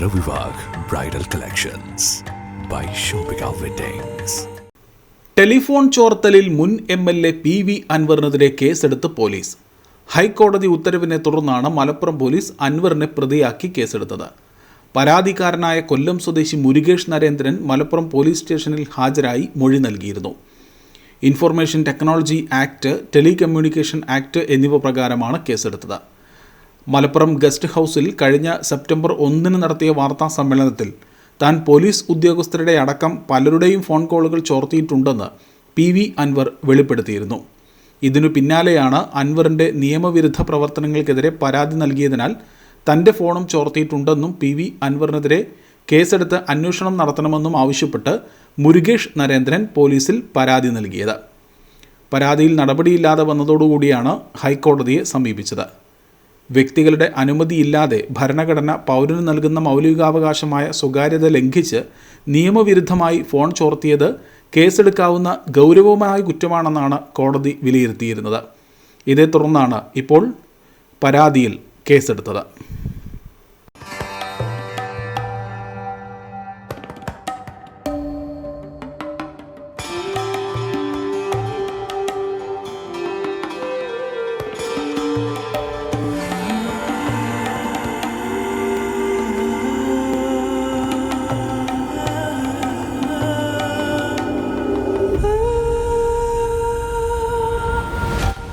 Charithra Vivah bridal collections by Shoppika weddings telephone ചോർത്തലിൽ മുൻ M L A P V അൻവറിനെതിരെ കേസെടുത്ത് police. ഹൈക്കോടതി ഉത്തരവിനെ തുടർന്നാണ് മലപ്പുറം പോലീസ് അൻവറിനെ പ്രതിയാക്കി കേസെടുത്തത്. പരാതിക്കാരനായ കൊല്ലം സ്വദേശി മുരുകേഷ് നരേന്ദ്രൻ മലപ്പുറം പോലീസ് സ്റ്റേഷനിൽ ഹാജരായി മൊഴി നൽകിയിരുന്നു. Information technology act telecommunication act എന്നിവ പ്രകാരമാണ് കേസെടുത്തത്. മലപ്പുറം ഗസ്റ്റ് ഹൗസിൽ കഴിഞ്ഞ സെപ്റ്റംബർ ഒന്നിന് നടത്തിയ വാർത്താ സമ്മേളനത്തിൽ താൻ പോലീസ് ഉദ്യോഗസ്ഥരുടെ അടക്കം പലരുടെയും ഫോൺ കോളുകൾ ചോർത്തിയിട്ടുണ്ടെന്ന് പി വി അൻവർ വെളിപ്പെടുത്തിയിരുന്നു. ഇതിനു പിന്നാലെയാണ് അൻവറിന്റെ നിയമവിരുദ്ധ പ്രവർത്തനങ്ങൾക്കെതിരെ പരാതി നൽകിയതിനാൽ തന്റെ ഫോണും ചോർത്തിയിട്ടുണ്ടെന്നും പി വി അൻവറിനെതിരെ കേസെടുത്ത് അന്വേഷണം നടത്തണമെന്നും ആവശ്യപ്പെട്ട് മുരുകേഷ് നരേന്ദ്രൻ പോലീസിൽ പരാതി നൽകിയത്. പരാതിയിൽ നടപടിയില്ലാതെ വന്നതോടുകൂടിയാണ് ഹൈക്കോടതിയെ സമീപിച്ചത്. വ്യക്തികളുടെ അനുമതിയില്ലാതെ ഭരണഘടന പൗരന് നൽകുന്ന മൗലികാവകാശമായ സ്വകാര്യത ലംഘിച്ച് നിയമവിരുദ്ധമായി ഫോൺ ചോർത്തിയത് കേസെടുക്കാവുന്ന ഗൗരവമായ കുറ്റമാണെന്നാണ് കോടതി വിലയിരുത്തിയിരുന്നത്. ഇതേ തുടർന്നാണ് ഇപ്പോൾ പരാതിയിൽ കേസെടുത്തത്.